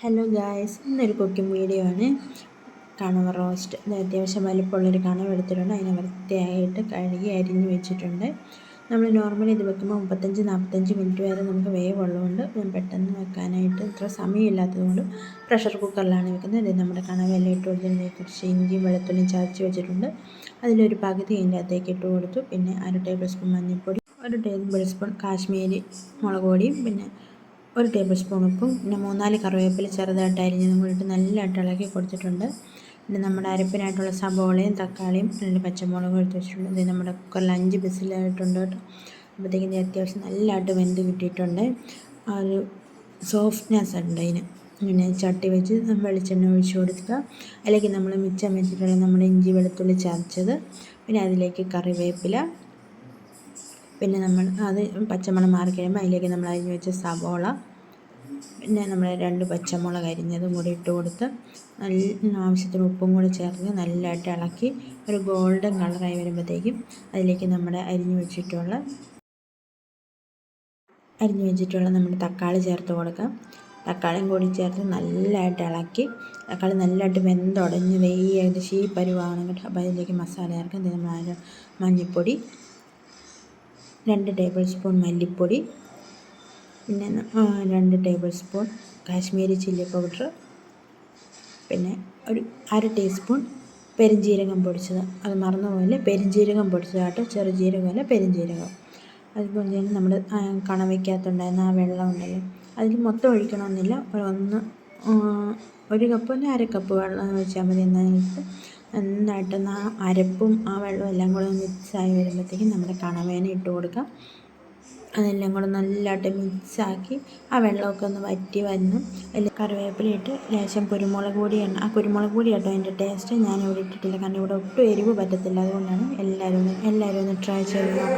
Hello guys ഇന്നൊരു cooking video ആണ്. കണവ റോസ്റ്റ് അത് അത്യാവശ്യം വലിപ്പമുള്ളൊരു കണവ എടുത്തിട്ടുണ്ട്. അതിനെ വൃത്തിയായിട്ട് കഴുകി അരിഞ്ഞ് വെച്ചിട്ടുണ്ട്. നമ്മൾ നോർമലി ഇത് വെക്കുമ്പോൾ മുപ്പത്തഞ്ച് നാൽപ്പത്തഞ്ച് മിനിറ്റ് വരെ നമുക്ക് വേവ് ഉള്ളതുകൊണ്ട് ഞാൻ പെട്ടെന്ന് വെക്കാനായിട്ട് ഇത്ര സമയമില്ലാത്തതുകൊണ്ട് പ്രഷർ കുക്കറിലാണ് വെക്കുന്നത്. ഇത് നമ്മുടെ കണവെല്ലാം ഇട്ട് കൊടുത്തതിനെ കുറച്ച് ഇഞ്ചിയും വെളുത്തുള്ളിയും ചതച്ച് വെച്ചിട്ടുണ്ട്. അതിലൊരു പകുതി അതിന്റെ അകത്തേക്ക് ഇട്ട് കൊടുത്തു. പിന്നെ അര ടേബിൾ സ്പൂൺ മഞ്ഞൾപ്പൊടി ഒരു ടേബിൾ സ്പൂൺ കാശ്മീരി മുളക് പൊടിയും പിന്നെ ഒരു ടേബിൾ സ്പൂൺ ഉപ്പും പിന്നെ മൂന്നാൽ കറിവേപ്പില ചെറുതായിട്ട് അരിഞ്ഞതും കൂടിയിട്ട് നല്ലതായിട്ട് ഇളക്കി കൊടുത്തിട്ടുണ്ട്. പിന്നെ നമ്മുടെ അരപ്പിനായിട്ടുള്ള സബോളയും തക്കാളിയും രണ്ട് പച്ചമുളകും എടുത്ത് വെച്ചിട്ടുണ്ട്. ഇത് നമ്മുടെ കുക്കറിൽ അഞ്ച് ബിസിലായിട്ടുണ്ട് കേട്ടോ. അപ്പോഴത്തേക്കും ഇത് അത്യാവശ്യം നല്ലതായിട്ട് വെന്ത് കിട്ടിയിട്ടുണ്ട്. ആ ഒരു സോഫ്റ്റ്നെസ് ഉണ്ട് അതിന്. പിന്നെ ചട്ടി വെച്ച് വെളിച്ചെണ്ണ ഒഴിച്ച് കൊടുക്കുക. അല്ലെങ്കിൽ നമ്മൾ മിച്ചം വെച്ചിട്ടുള്ള നമ്മുടെ ഇഞ്ചി വെളുത്തുള്ളി ചതച്ചത്. പിന്നെ അതിലേക്ക് കറിവേപ്പില പിന്നെ നമ്മൾ അത് പച്ചമണം മാറി കഴിയുമ്പോൾ അതിലേക്ക് നമ്മൾ അരിഞ്ഞു വെച്ച സവോള പിന്നെ നമ്മൾ രണ്ട് പച്ചമുളക് അരിഞ്ഞതും കൂടി ഇട്ട് കൊടുത്ത് നല്ല ആവശ്യത്തിന് ഉപ്പും കൂടി ചേർത്ത് നല്ലതായിട്ട് ഇളക്കി ഒരു ഗോൾഡൻ കളറായി വരുമ്പോഴത്തേക്കും അതിലേക്ക് നമ്മുടെ അരിഞ്ഞു വെച്ചിട്ടുള്ള അരിഞ്ഞു വെച്ചിട്ടുള്ള നമ്മുടെ തക്കാളി ചേർത്ത് കൊടുക്കാം. തക്കാളിയും കൂടി ചേർത്ത് നല്ലതായിട്ട് ഇളക്കി തക്കാളി നല്ലതായിട്ട് വെന്തുടഞ്ഞ് വെയ്യായിട്ട് ഏകദേശം ഈ കേട്ടോ. അപ്പോൾ അതിലേക്ക് മസാല ചേർക്കാം. നമ്മൾ മഞ്ഞൾപ്പൊടി രണ്ട് ടേബിൾ സ്പൂൺ മല്ലിപ്പൊടി പിന്നെ രണ്ട് table spoon Kashmiri chilli powder പിന്നെ ഒരു അര ടീസ്പൂൺ പെരുംജീരകം പൊടിച്ചത്. അത് മറന്നുപോലെ പെരുംജീരകം പൊടിച്ചതാട്ടോ. ചെറുജീരകമല്ല പെരുംജീരകം അതുപോലെ തന്നെ നമ്മൾ കണവയ്ക്കകത്തുണ്ടായിരുന്ന ആ വെള്ളം ഉണ്ടല്ലോ അതിൽ മൊത്തം ഒഴിക്കണമെന്നില്ല. ഒന്ന് ഒരു കപ്പ് അല്ലെങ്കിൽ അര കപ്പ് വെള്ളം വെച്ചാൽ മതി എന്നിട്ട് നന്നായിട്ട് ആ അരപ്പും ആ വെള്ളവും എല്ലാം കൂടെ മിക്സായി വരുമ്പോഴത്തേക്കും നമ്മുടെ കണവേന ഇട്ട് കൊടുക്കാം. അതെല്ലാം കൂടെ നല്ലതായിട്ട് മിക്സാക്കി ആ വെള്ളമൊക്കെ ഒന്ന് വറ്റി വന്ന് അതിൽ കറിവേപ്പില ഇട്ട് ലേശം കുരുമുളക് പൊടിയാണ്. ആ കുരുമുളക് പൊടി കേട്ടോ അതിന്റെ ടേസ്റ്റ് ഞാൻ ഇവിടെ ഇട്ടിട്ടില്ല. കാരണം ഇവിടെ ഒട്ടും എരിവ് പറ്റത്തില്ല. അതുകൊണ്ടാണ് എല്ലാവരും ഒന്ന് എല്ലാവരും ഒന്ന് ട്രൈ ചെയ്ത് നോക്കണം.